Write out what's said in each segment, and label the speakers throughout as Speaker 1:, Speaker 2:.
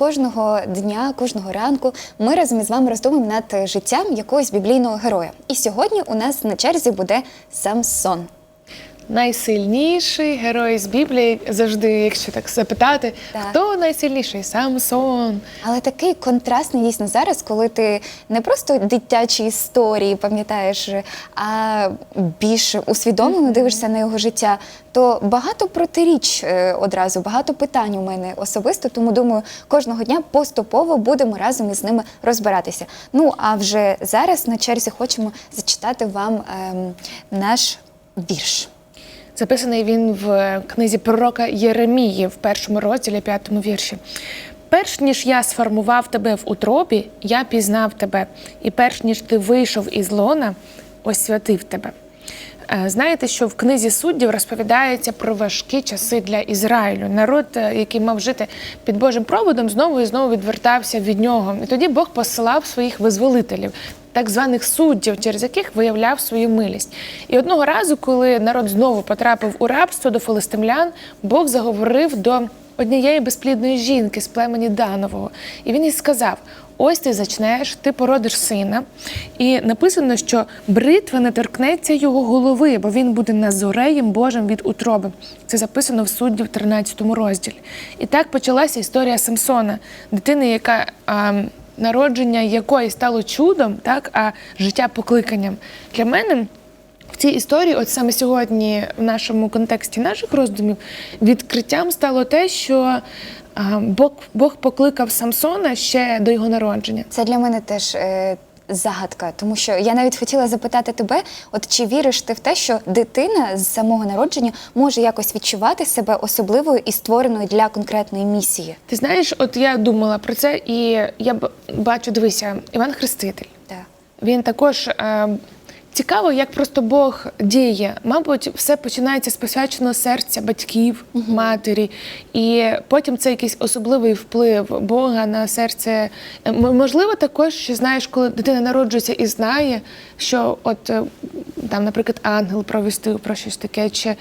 Speaker 1: Кожного дня, кожного ранку ми разом із вами роздумуємо над життям якогось біблійного героя. І сьогодні у нас на черзі буде Самсон.
Speaker 2: Найсильніший герой з Біблії завжди, якщо так запитати,
Speaker 1: Так.
Speaker 2: хто найсильніший? Самсон.
Speaker 1: Але такий контрастний дійсно зараз, коли ти не просто дитячі історії пам'ятаєш, а більш усвідомлено дивишся на його життя, то багато протиріч е, одразу, багато питань у мене особисто. Тому думаю, кожного дня поступово будемо разом із ними розбиратися. Ну а вже зараз на черзі хочемо зачитати вам ем, наш вірш.
Speaker 2: Записаний він в книзі пророка Єремії в першому розділі, п'ятому вірші. Перш ніж я сформував тебе в утробі, я пізнав тебе, і перш ніж ти вийшов із лона, освятив тебе. Е, Знаєте, що в книзі суддів розповідається про важкі часи для Ізраїлю. Народ, е, який мав жити під Божим проводом, знову і знову відвертався від нього. І тоді Бог посилав своїх визволителів, так званих суддів, через яких виявляв свою милість. І одного разу, коли народ знову потрапив у рабство до филистимлян, Бог заговорив до однієї безплідної жінки з племені Данового. І він їй сказав: Ось ти зачнеш, ти породиш сина. І написано, що бритва не торкнеться його голови, бо він буде назореєм Божим від утроби. Це записано в судді в 13 розділі. І так почалася історія Самсона, дитини, яка а, народження якої стало чудом, так, а життя покликанням. Для мене в цій історії, от саме сьогодні, в нашому контексті наших роздумів, відкриттям стало те, що Бог, Бог покликав Самсона ще до його народження.
Speaker 1: Це для мене теж е, загадка, тому що я навіть хотіла запитати тебе: от чи віриш ти в те, що дитина з самого народження може якось відчувати себе особливою і створеною для конкретної місії?
Speaker 2: Ти знаєш, от я думала про це, і я бачу, дивися, Іван Хреститель.
Speaker 1: Так.
Speaker 2: Він також е, цікаво, як просто Бог діє. Мабуть, все починається з посвяченого серця батьків, матері, і потім це якийсь особливий вплив Бога на серце. Можливо, також що знаєш, коли дитина народжується і знає, що от е, там, наприклад, ангел провести про щось таке, чи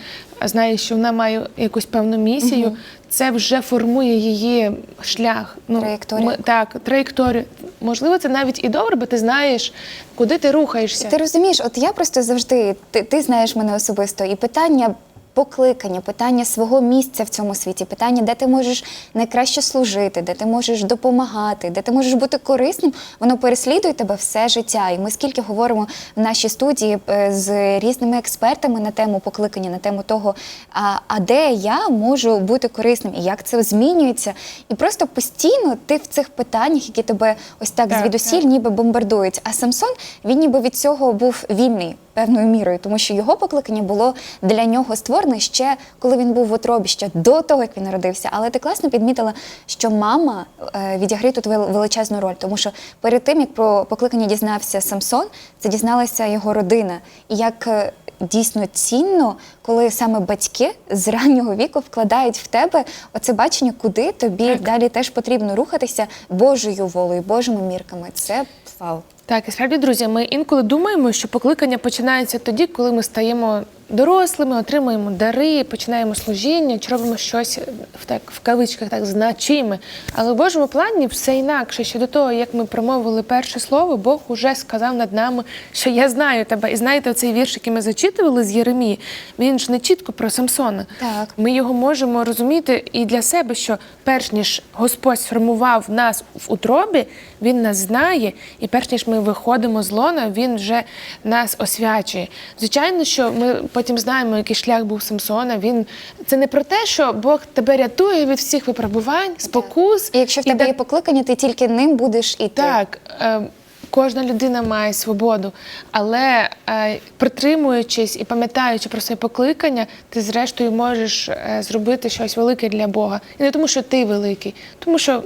Speaker 2: знає, що вона має якусь певну місію. Це вже формує її шлях. Ну,
Speaker 1: Траєкторію.
Speaker 2: ми- так, траєкторію. Можливо, це навіть і добре, бо ти знаєш, куди ти рухаєшся.
Speaker 1: Ти розумієш, от я просто завжди, ти, ти знаєш мене особисто, і питання покликання, питання свого місця в цьому світі, питання, де ти можеш найкраще служити, де ти можеш допомагати, де ти можеш бути корисним, воно переслідує тебе все життя. І ми скільки говоримо в нашій студії е, з різними експертами на тему покликання, на тему того, а, а де я можу бути корисним, і як це змінюється. І просто постійно ти в цих питаннях, які тебе ось так,
Speaker 2: Так,
Speaker 1: звідусіль
Speaker 2: так.
Speaker 1: ніби бомбардують. А Самсон він ніби від цього був вільний певною мірою, тому що його покликання було для нього створене ще коли він був в утробі, ще до того як він народився. Але ти класно підмітила, що мама е, відіграє тут величезну роль, тому що перед тим як про покликання дізнався Самсон, це дізналася його родина. І як е, дійсно цінно, коли саме батьки з раннього віку вкладають в тебе оце бачення, куди тобі
Speaker 2: Так.
Speaker 1: далі теж потрібно рухатися Божою волею, Божими мірками. Це вау.
Speaker 2: Так, і справді, друзі, ми інколи думаємо, що покликання починається тоді, коли ми стаємо дорослими, отримуємо дари, починаємо служіння, чи робимо щось в так в кавичках так значиме. Але в Божому плані все інакше. Ще до того, як ми промовили перше слово, Бог уже сказав над нами, що я знаю тебе. І знаєте, цей вірш, який ми зачитували з Єремії, він ж не чітко про Самсона.
Speaker 1: Так.
Speaker 2: Ми його можемо розуміти і для себе, що перш ніж Господь сформував нас в утробі, Він нас знає, і перш ніж ми виходимо з лона, він вже нас освячує. Звичайно, що ми потім знаємо, який шлях був Самсона. Він це не про те, що Бог тебе рятує від всіх випробувань, спокус.
Speaker 1: І якщо в тебе
Speaker 2: да-
Speaker 1: є покликання, ти тільки ним будеш іти.
Speaker 2: так, е, кожна людина має свободу, але е, притримуючись і пам'ятаючи про своє покликання, ти зрештою можеш е, зробити щось велике для Бога. І не тому, що ти великий, тому що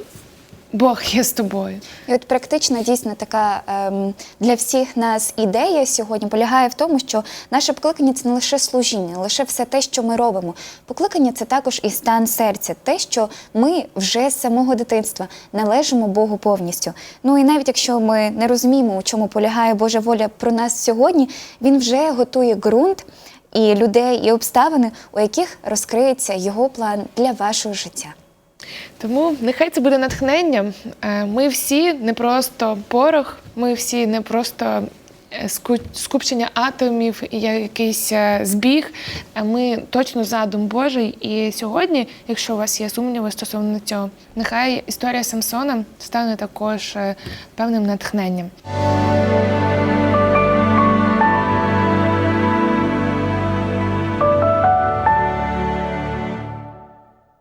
Speaker 2: Бог є з тобою.
Speaker 1: І от практична дійсно така ем, для всіх нас ідея сьогодні полягає в тому, що наше покликання це не лише служіння, лише все те, що ми робимо. Покликання це також і стан серця, те, що ми вже з самого дитинства належимо Богу повністю. Ну і навіть якщо ми не розуміємо, у чому полягає Божа воля про нас сьогодні, він вже готує ґрунт і людей, і обставини, у яких розкриється його план для вашого життя.
Speaker 2: Тому нехай це буде натхнення. Е, Ми всі не просто порох, ми всі не просто е, скупчення атомів і якийсь е, збіг. Ми точно задум Божий. І сьогодні, якщо у вас є сумніви стосовно цього, нехай історія Самсона стане також певним натхненням.